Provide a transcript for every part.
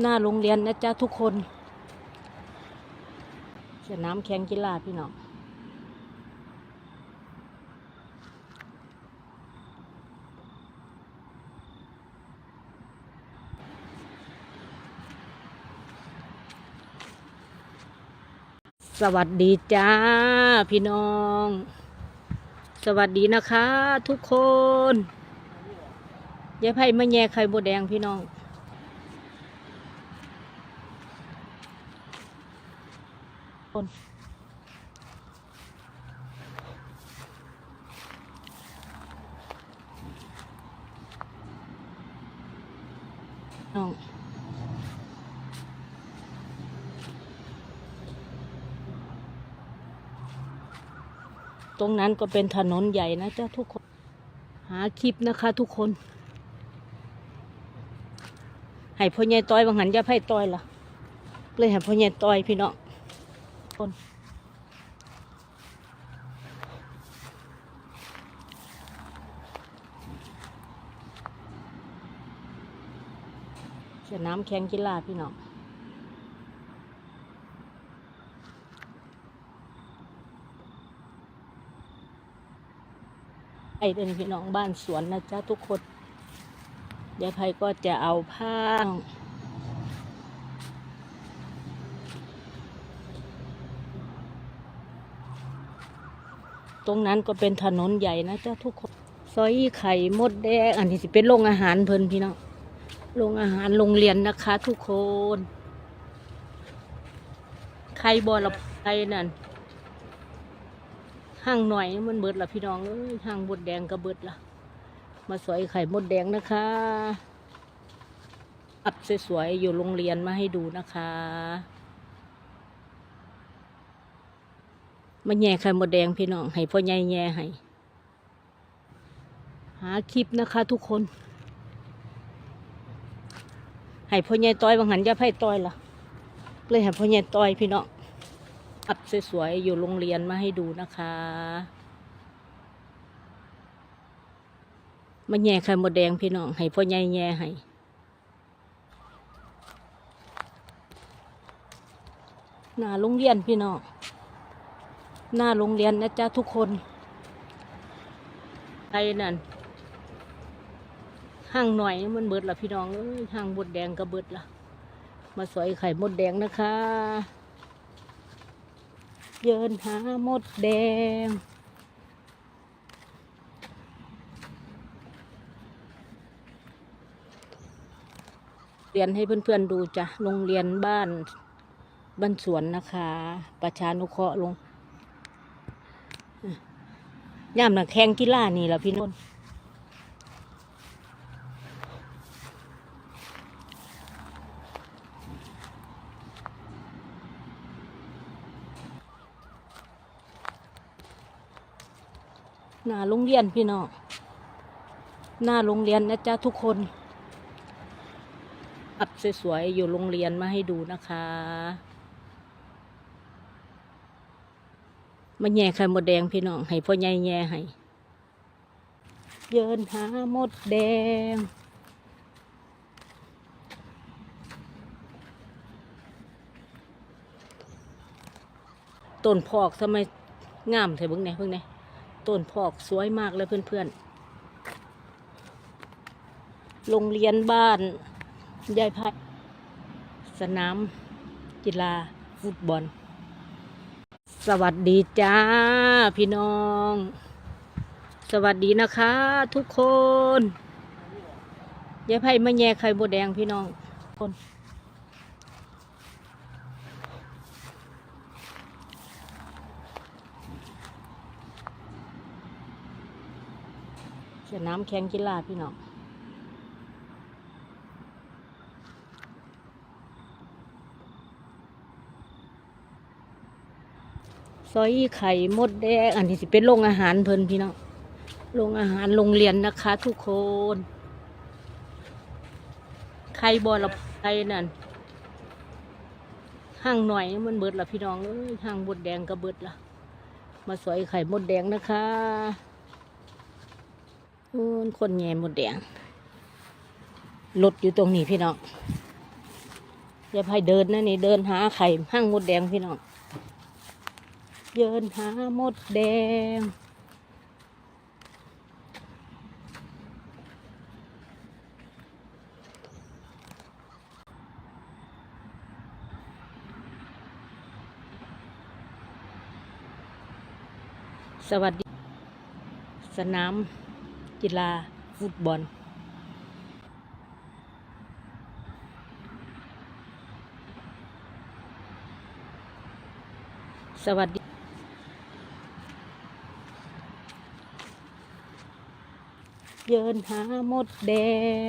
หน้าโรงเรียนนะจ๊ะทุกคนสนามแข่งกีฬาพี่น้องสวัสดีจ้าพี่น้อง สวัสดีนะคะ ทุกคนยายไพ่มาแย่ไข่บดแดงพี่น้อง คนน้องตรงนั้นก็เป็นถนนใหญ่นะจ๊ะทุกคน หาคลิปนะคะทุกคน ให้พ่อใหญ่ต้อยบางหันจะไพ่ต้อยล่ะ เลยให้พ่อใหญ่ต้อยพี่น้อง คนสนามแข่งกีฬาพี่น้องไอ้เป็นพี่น้องบ้านสวนนะจ๊ะทุกคนยายไพก็จะเอาผ้า ตรงนั้นก็เป็นถนนใหญ่นะจ๊ะทุกคนซอยไข่มดแดงอันนี้สิเป็นโรงอาหารเพิ่นพี่น้องโรงอาหารโรงเรียนนะคะ ทุกคน ไข่บอละไข่นั่นห่างหน่อยมันเบิดละพี่น้องเอ้ยห่างมดแดงก็เบิดละมาสอยไข่มดแดงนะคะอัดสวยๆอยู่โรงเรียนมาให้ดูนะคะ มาแย่ไข่มดแดงพี่น้องให้พ่อใหญ่แย่ให้หาคลิปนะคะ ทุกคน ให้พ่อใหญ่ต้อยบางหันจะไพ่ต้อยละเลยให้พ่อใหญ่ต้อยพี่น้องอัดสวยๆอยู่โรงเรียนมาให้ดูนะคะมาแย่ไข่มดแดงพี่น้องให้พ่อใหญ่แย่ให้หน้าโรงเรียนพี่น้อง หน้าโรงเรียนนะจ๊ะทุกคนไอ้นั่นห่างหน่อยมันเบิดละพี่น้องเอ้ยห่างมดแดงก็เบิดละมาสอยไข่มดแดงนะคะ เยินหามดแดง เรียนให้เพื่อนๆดูจ้ะโรงเรียนบ้านบ้านสวนนะคะ ประชานุเคราะห์ลง ย่ามนักแข่งกีฬานี่แหละพี่น้องหน้าโรงเรียนพี่น้องหน้าโรงเรียนนะจ๊ะทุกคน อัดสวยๆอยู่โรงเรียนมาให้ดูนะคะ มาแย่ไข่มดแดงพี่น้อง ให้พ่อใหญ่แย่ให้ เยินหามดแดง ต้นพอกทำไมงามเถอะเบิ่งไหนเบิ่งไหนต้นพอกสวยมากเลยเพื่อนๆ โรงเรียนบ้านยายพัดสนามกีฬาฟุตบอล สวัสดีจ้าพี่น้อง สวัสดีนะคะ ทุกคนยายไพ่มาแย่ไข่บดแดงพี่น้องคนสนามแข่งกีฬาพี่น้อง ซอยไข่มดแดงอันนี้สิเป็นโรงอาหารเพิ่นพี่น้องโรงอาหารโรงเรียนนะคะ ทุกคน ไข่บอละไข่นั่นห่างหน่อยมันเบิดละพี่น้องเอ้ยห่างมดแดงก็เบิดละมาสอยไข่มดแดงนะคะโอ้ยคนแง่หมดแดงรถอยู่ตรงนี้พี่น้องอย่าให้เดินนะนี่เดินหาไข่ห้างมดแดงพี่น้อง เดินหามดแดง สวัสดี สนามกีฬาฟุตบอลสวัสดี เยินหามดแด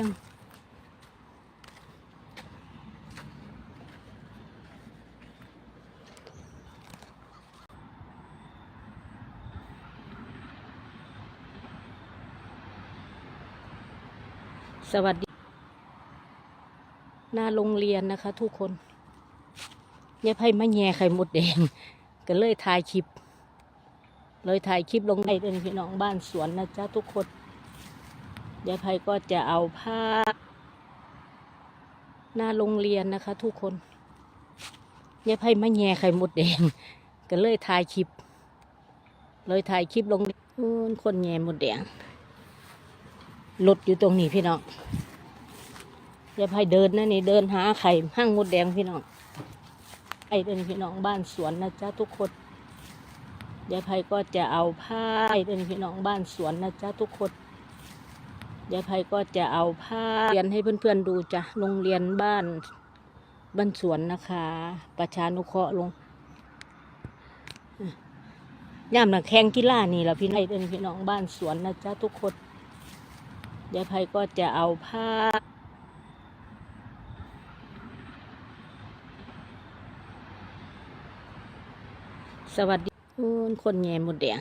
ง สวัสดี หน้าโรงเรียนนะคะทุกคนยายไพ่มาแย่ไข่มดแดง ก็เลยถ่ายคลิป เลยถ่ายคลิปลงในเดินพี่น้องบ้านสวนนะจ๊ะทุกคน ยายไพ่ก็จะเอาผ้า หน้าโรงเรียนนะคะ ทุกคนยายไพ่มาแย่ไข่มดแดง ก็เลยถ่ายคลิป เลยถ่ายคลิปลงคนแย่มดแดงรถอยู่ตรงนี้พี่น้องย่าพายเดินนะนี่เดินหาไข่ห้างมดแดงพี่น้องไอ้เดินพี่น้องบ้านสวนนะจ๊ะทุกคนยายไพก็จะเอาผ้าไอเดินพี่น้องบ้านสวนนะจ๊ะทุกคน ยายไพก็จะเอาผ้าเรียนให้เพื่อนๆดูจ้ะโรงเรียนบ้านบ้านสวนนะคะ ประชานุเคราะห์ลงย่ามหนักแข่งกีฬานี่แหละพี่น้องเดินพี่น้องบ้านสวนนะจ๊ะทุกคนยายไพก็จะเอาผ้าสวัสดีคนแง่หมดแดง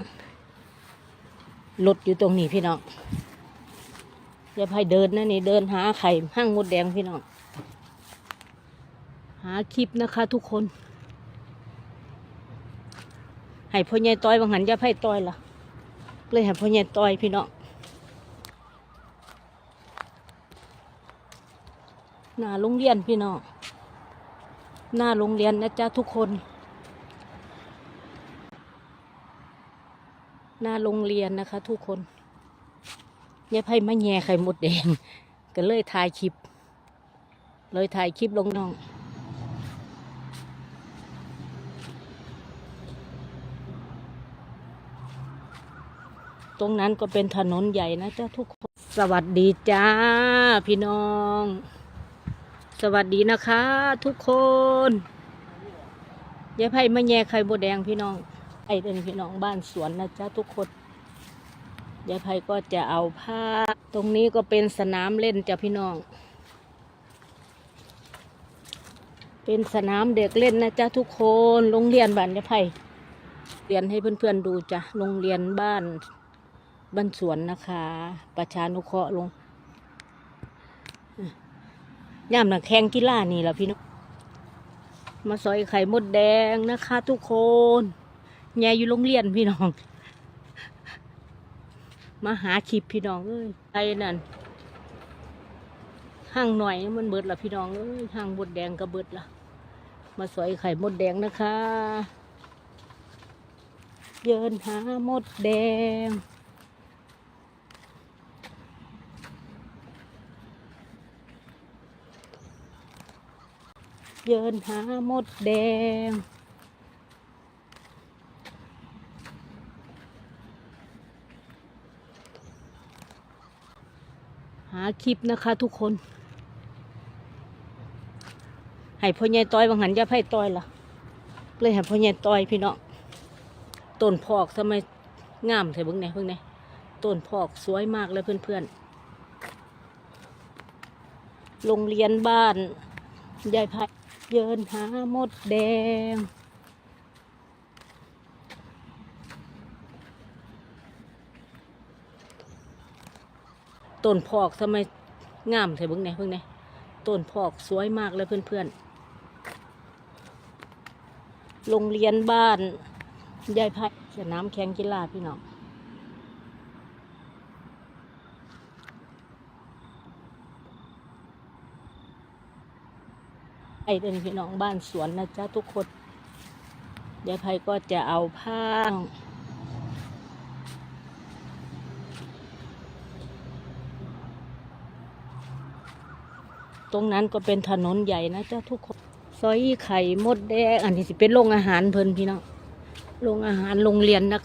รถอยู่ตรงนี้พี่น้อง ยายไพเดินนะนี่เดินหาไข่ห้างมดแดงพี่น้อง หาคลิปนะคะทุกคน ให้พ่อใหญ่ต้อยบางหันยายไพต้อยล่ะ เลยให้พ่อใหญ่ต้อยพี่น้องหน้าโรงเรียนพี่น้องหน้าโรงเรียนนะจ๊ะทุกคน หน้าโรงเรียนนะคะทุกคน ยายไพ่มาแย่ไข่มดแดง ก็เลยถ่ายคลิป เลยถ่ายคลิปลงน้องตรงนั้นก็เป็นถนนใหญ่นะจ๊ะทุกคน สวัสดีจ้า พี่น้อง สวัสดีนะคะ ทุกคนยายไพ่มาแย่ไข่มดแดงพี่น้องไอ้เดินพี่น้องบ้านสวนนะจ๊ะทุกคน ยายไพก็จะเอาผ้า ตรงนี้ก็เป็นสนามเล่นจ้ะพี่น้อง เป็นสนามเด็กเล่นนะจ๊ะทุกคน โรงเรียนบ้านยายไพเรียนให้เพื่อนๆดูจ้ะ โรงเรียนบ้านบ้านสวนนะคะ ประชานุเคราะห์ลงย่ามหนักแข่งกีฬานี่แหละพี่น้อง มาซอยไข่มดแดงนะคะ ทุกคนแง่อยู่โรงเรียนพี่น้อง มาหาคลิปพี่น้องเอ้ยไอ้นั่นห่างหน่อยมันเบิดละพี่น้องเอ้ยห่างมดแดงก็เบิดละมาสอยไข่มดแดงนะคะเยินหามดแดง เยินหามดแดง หาคลิปนะคะทุกคน ให้พ่อใหญ่ต้อยบางหันยาไพ่ต้อยล่ะ เลยให้พ่อใหญ่ต้อยพี่น้องต้นพอกทำไมงามเถอะเบิ่งไหนเบิ่งไหนต้นพอกสวยมากเลยเพื่อนๆโรงเรียนบ้านยายไพ่เยินหามดแดง ต้นพอกทำไมงามเถอะเบิ่งไหนเบิ่งไหนต้นพอกสวยมากเลยเพื่อนๆโรงเรียนบ้านยายไพ่สนามแข่งกีฬาพี่น้องไอ้เป็นพี่น้องบ้านสวนนะจ๊ะทุกคนยายไพก็จะเอาผ้า ตรงนั้นก็เป็นถนนใหญ่นะจ้าทุกคนซอยไข่มดแดงอันนี้สิเป็นโรงอาหารเพิ่นพี่น้องโรงอาหารโรงเรียนนะคะ